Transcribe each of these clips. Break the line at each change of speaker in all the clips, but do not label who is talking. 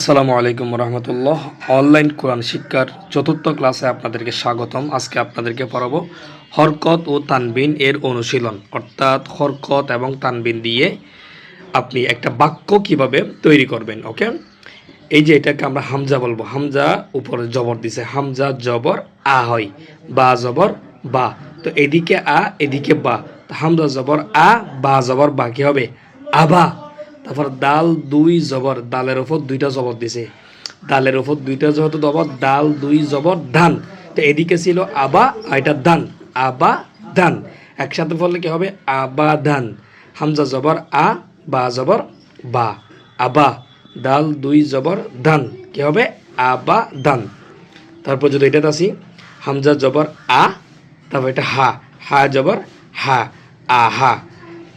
আসসালামু আলাইকুম রহমতুল্লাহ অনলাইন কোরআন শিক্ষার চতুর্থ ক্লাসে আপনাদেরকে স্বাগতম। আজকে আপনাদেরকে পড়াবো হরকত ও তানবিন এর অনুশীলন। অর্থাৎ হরকত এবং তানবিন দিয়ে আপনি একটা বাক্য কীভাবে তৈরি করবেন, ওকে? এই যে এটাকে আমরা হামজা বলব। হামজা উপরে জবর দিছে। হামজা জবর আ হয়। বা জবর বা। তো এদিকে আ, এদিকে বা। হামজা জবর আ, বা জবর বা কি হবে? আবা তারপর দাল দুই জবর দালের ওপর দুইটা জবর দিছে। দালের ওপর দুইটা যেহেতু জবর দাল দুই জবর, ধান। তো এদিকে ছিল আবা আর এটা দান আবা দান একসাথে বললে কি হবে? আবা দান হামজা জবর, আ, বা জবর, বা। আবা দাল দুই জবর, ধান। কি হবে? আবা দান তারপর যদি এটাতে আসি, হামজা জবর, আ, তারপর এটা হা। হা জবর, হা। আহা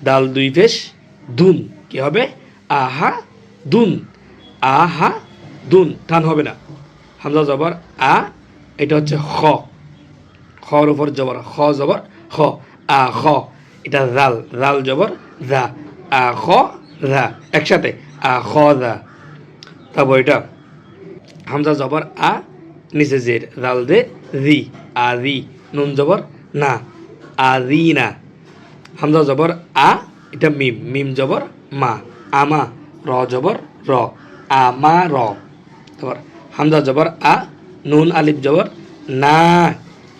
দাল দুই ফেস, ধুন। কি হবে? আহা দুন আহা দুন, টান হবে না। হামজা জবর, আ, এটা হচ্ছে খ। খর উপর জবর, খ জবর, খ, আ, খ। এটা রাল রাল জবর, রা, আ, খ, রা। একসাথে, আ, খ, রা। তারপর এটা, হামজা জবর, আ, নিচে জের, রাল দে, রি, আ, রি। নুন জবর, না, আ, রি, না। হামজা জবর, আ, এটা মিম মিম জবর, মা। আমা, র জবর র, আমা র। তারপর হামজা জবর আ, নুন আলিফ জবর না।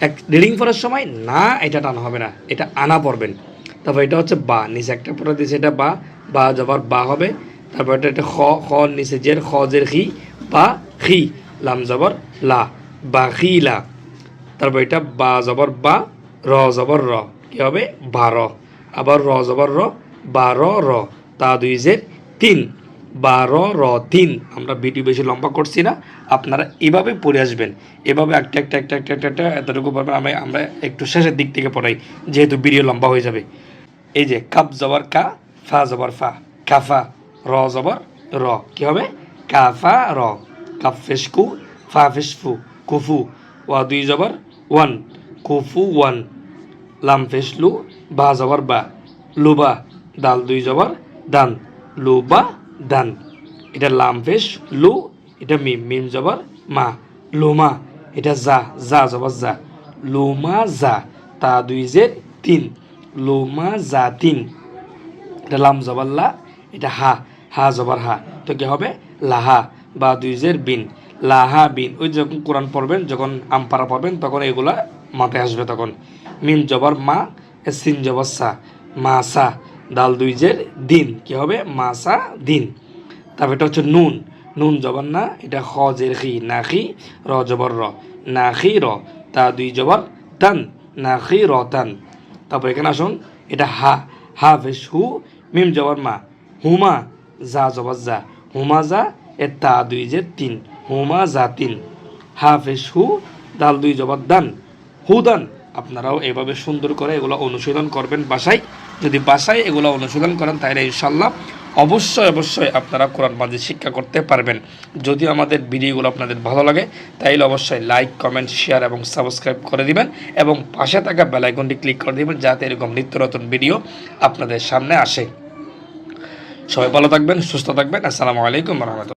এক রিডিং পড়ার সময় না, এটা টানা হবে না, এটা আনা পড়বেন। তারপর এটা হচ্ছে বা, নিচে একটা পড়ে দিয়েছে এটা বা বা জবর বা হবে। তারপর এটা এটা খ খ নিচে জের, খ জের খি বা খি লাম জবর লা, বা খি লা। তারপর এটা বা জবর বা, র জবর র, কি হবে? বারো আবার র জবর র বারো র। তা দুই জের তিন। বারো র তিন। আমরা ভিডিও বেশি লম্বা করছি না। আপনারা এভাবে পড়ে আসবেন। এভাবে একটা একটা একটা একটা একটা একটা এতটুকু পারবেন আমি আমরা একটু শেষের দিক থেকে পড়াই, যেহেতু ভিডিও লম্বা হয়ে যাবে। এই যে কাপ জবর কা, ফা জবর ফা কাফা র জবর র। কী হবে? কাফা র। কাপ ফেসকু ফা ফেসফু কুফু ওয়া দুই জবর ওয়ান কুফু ওয়ান। লাম ফেসলু বা জবর বা। লুবা দাল দুই জবর দান লু বা দান এটা লাম ফেস লু এটা মিম মিম জবর মা লোমা এটা যা জা জবর জা লুমা যা তা দুই জের তিন লোমা যা তিন এটা লাম জবর লা এটা হা হা জবর হা তো কি হবে? লাহা বা দুই জের বিন লাহা বিন ওই যখন কোরআন পড়বেন, যখন আমপারা পড়বেন, তখন এগুলা মাথায় আসবে তখন। মিম, জবর, মা সিন, জবর, সা। মা, সা। দাল দুই জের দিন। কি হবে? মা সা দিন। তারপর এটা হচ্ছে নুন। নুন জবর না, এটা খ জের খি, না খি, র জবর র। না খি, র। তা দুই জবর তান, না খি, র তান। তারপর এখানে আসুন, এটা হা। হা ফেস হু, মিম জবর মা। হুমা যা জবর যা হুমা যা এ তা দুই যে তিন। হুমা যা তিন। হা ফেস হু দাল দুই জবর দান। হুদান আপনারাও এভাবে সুন্দর করে এগুলো অনুশীলন করবেন বাসায়। যদি বাসায় এগুলো অনুশীলন করেন, তাহলে ইনশাল্লাহ অবশ্যই অবশ্যই আপনারা কোরআন মাঝে শিক্ষা করতে পারবেন। যদি আমাদের ভিডিওগুলো আপনাদের ভালো লাগে, তাইলে অবশ্যই লাইক, কমেন্ট, শেয়ার এবং সাবস্ক্রাইব করে দিবেন এবং পাশে থাকা বেলাইকনটি ক্লিক করে দিবেন যাতে এরকম নিত্য নতুন ভিডিও আপনাদের সামনে আসে। সবাই ভালো থাকবেন, সুস্থ থাকবেন। আসসালামু আলাইকুম রহমতুল্লাহ।